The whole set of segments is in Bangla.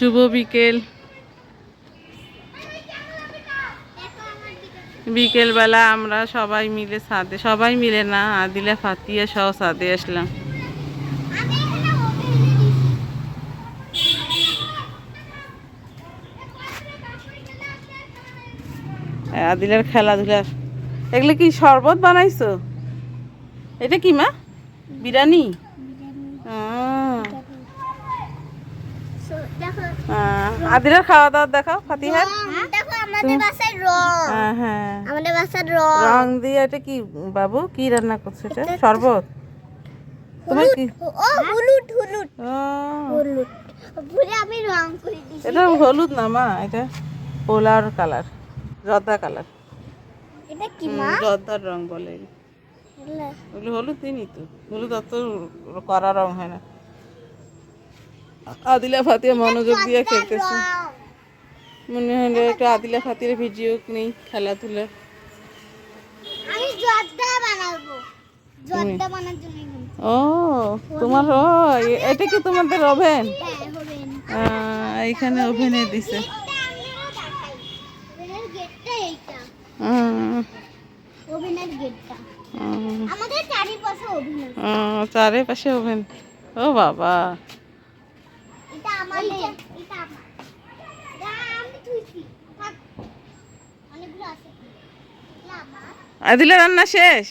শুভ বিকেল। বিকেলবেলা আমরা সবাই মিলে ছাদে সবাই মিলে না, আদিলা, ফাতিয়া সহ ছাদে আসলাম। আদিলার খেলাধুলা। এগুলো কি শরবত বানাইছো? এটা কি মা? বিরিয়ানি? আদিলার খাওয়া দাওয়া দেখাও ফাতিহার। দেখো আমাদের বাসায় রং। হ্যাঁ হ্যাঁ। আমাদের বাসার রং। রং দিয়ে এটা কি বাবু? কি রান্না করছ এটা? শরবত? তোমার কি? ও হলুদ হলুদ হলুদ ভুলে আমি রং করে দিয়েছি এটা হলুদ না মা? এটা পোলার কালার জর্দা কালার। এটা কি মা? জর্দার রং বলে। হলুদ দিনই তো। হলুদ অত করা রং হয় না। আদিলা ফাতিয়া মনোযোগ দিয়ে খেলতেছে। মনে হলো একটু আদিলা ফাতির ভিডিও নেই খেলাধুলা এখানে। ও তোমার এটা কি তোমাদের ওভেন? হ্যাঁ হবে ওভেনে দিছে। চারিপাশে ওভেন। ও বাবা। এটা আমাদের এটা আমার। আমি থুইছি অনেকগুলো আছে। আদিলা রান্না শেষ?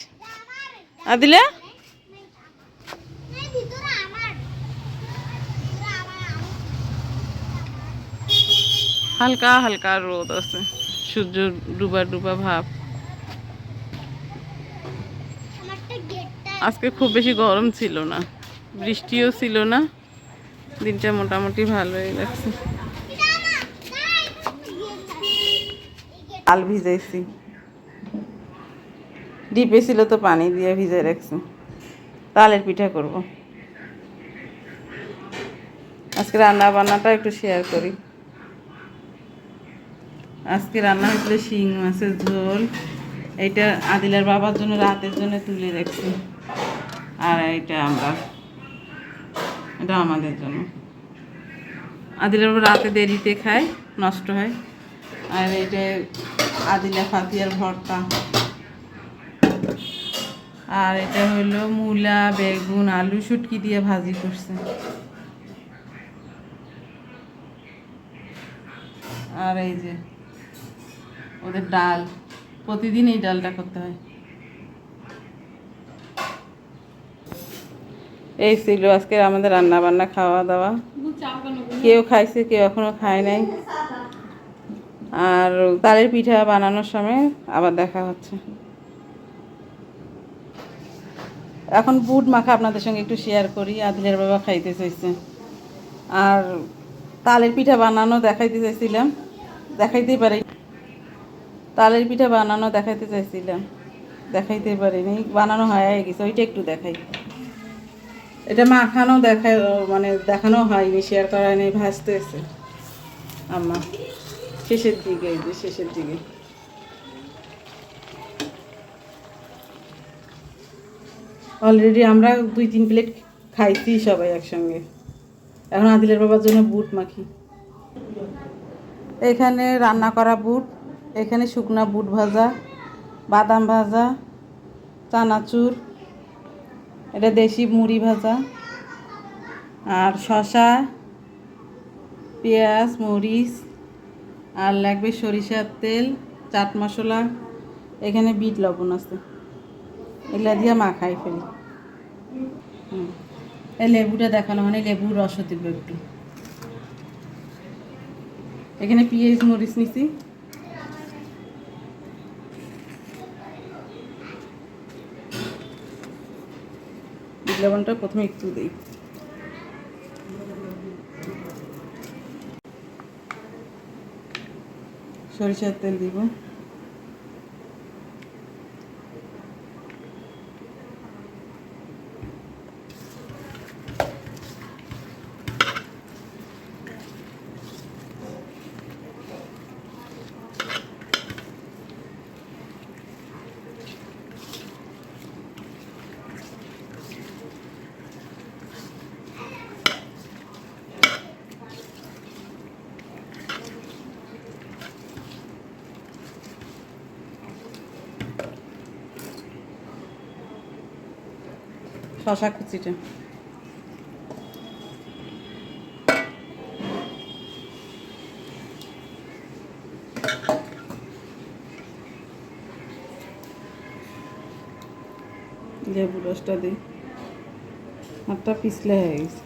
আদিলা? হালকা হালকা রোদ আছে। সূর্য ডুবা ডুবা ভাব। আজকে খুব বেশি গরম ছিল না। বৃষ্টিও ছিল না। দিনটা মোটামুটি ভালোই লাগছে আল ভিজাইছি ডিপে ছিল তো পানি দিয়ে ভিজে রাখছি। তালের পিঠা করব। আজকে রান্না বান্নাটা একটু শেয়ার করি। আজকে রান্না হয়েছিল শিং মাছের ঝোল। এইটা আদিলার বাবার জন্য, রাতের জন্য তুলে রাখছি। আর এইটা আমরা এটা আমাদের জন্য। আদিলার রাতে দেরিতে খায় নষ্ট হয়। আর এটা আদিলা ফাতিয়ার ভর্তা। আর এটা হলো মূলা বেগুন আলু শুটকি দিয়ে ভাজি করছে। আর এই যে ওদের ডাল প্রতিদিন এই ডালটা করতে হয়। এই ছিল আজকে আমাদের রান্না বান্না খাওয়া দাওয়া কেউ খাইছে, কেউ এখনও খায় নাই। আর তালের পিঠা বানানোর সময় আবার দেখা হচ্ছে। এখন বুট মাখা আপনাদের সঙ্গে একটু শেয়ার করি। আদিলের বাবা খাইতে চাইছে। আর তালের পিঠা বানানো দেখাইতে চাইছিলাম। দেখাইতেই পারি। তালের পিঠা বানানো দেখাইতে চাইছিলাম। দেখাইতে পারিনি। বানানো হয়ে গেছে, ওইটা একটু দেখাই। এটা মাখানো দেখায় মানে দেখানো হয়নি শেয়ার করা হয়নি ভাজতেছে আম্মা, শেষের দিকে, এই যে শেষের দিকে। অলরেডি আমরা দুই তিন প্লেট খাইছি সবাই একসঙ্গে। এখন আদিলের বাবার জন্য বুট মাখি। এখানে রান্না করা বুট, এখানে শুকনা বুট ভাজা, বাদাম ভাজা, চানাচুর এটা দেশি মুড়ি ভাজা। আর শশা পেঁয়াজ, মরিচ, আর লাগবে সরিষার তেল, চাট মশলা। এখানে বিট লবণ আছে। এগুলা দিয়ে মাখাই ফেলি। এই লেবুটা দেখানো মানে লেবুর রস দিব একটু। এখানে পেঁয়াজ, মরিচ নিছি। লবণটা প্রথমে একটু দিই। সরিষার তেল দিব। শশা কুচিটা। লেবু রসটা দিই হাতটা পিছলে হয়ে গেছে।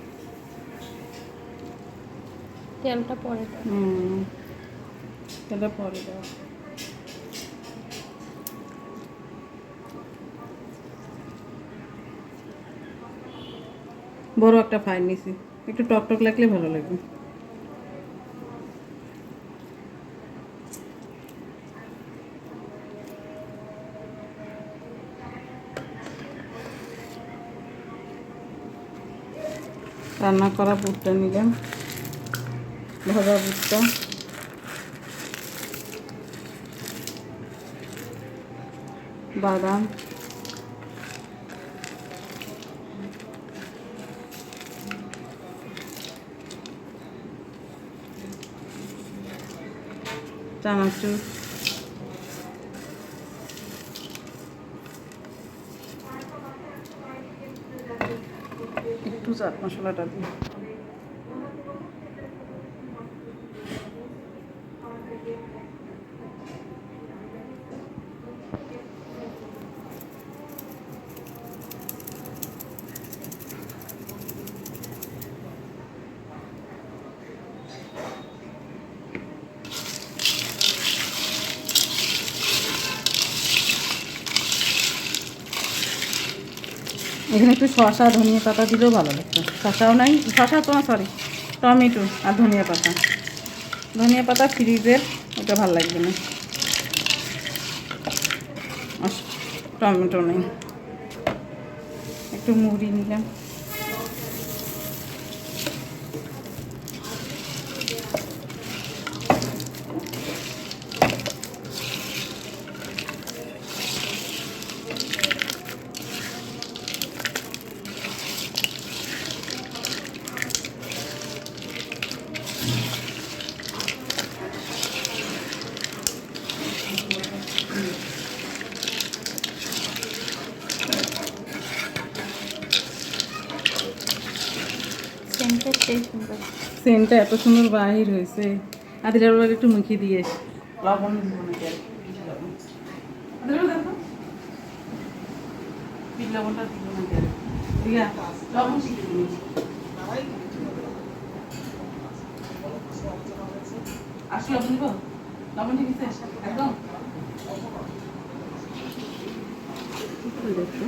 তেলটা পরে। হুম এটা পরে দাও। বড় একটা ফাইল নিছি। একটু টক টক লাগলে ভালো লাগবে। রান্না করা বুটটা নিলাম। ভাজা বুটটা। বাদাম। চানাচুর একটু চাট মশলাটা দিই। এখানে একটু শসা, ধনিয়া পাতা দিলেও ভালো লাগতো। শসাও নাই, শসা তো সরি টমেটো আর ধনিয়া পাতা। ধনিয়া পাতা ফ্রিজের, ওটা ভালো লাগবে না। টমেটো নেই। একটু মুড়ি নিলাম। সেন্টটা এত সুন্দর বাহির হয়েছে আদিলার বাবা একটু মুখে দিয়ে। লবণ লবণটা। রিয়া, লবণ শিখে দিবি। আসো লবণ দিব? লবণ ঠিক আছে? একদম? একটু দেখো।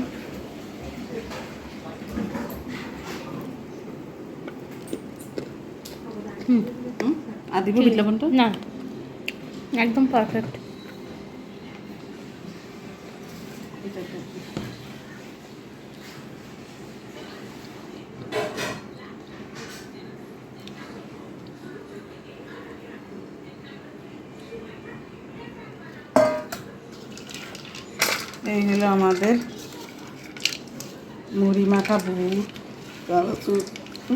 হুম? আর দিব বিট লবণটা না। একদম পারফেক্ট এই হলো আমাদের মুড়ি মাখা বুট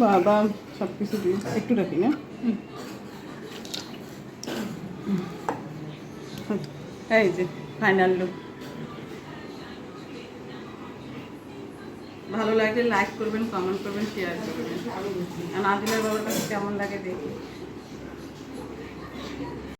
বাদাম সব কিছু দিয়ে একটু রাখি না এই যে ফাইনাল লুক ভালো লাগলে লাইক করবেন কমেন্ট করবেন শেয়ার করবেন। আর আদিলের বাবার কাছে কেমন লাগে দেখি।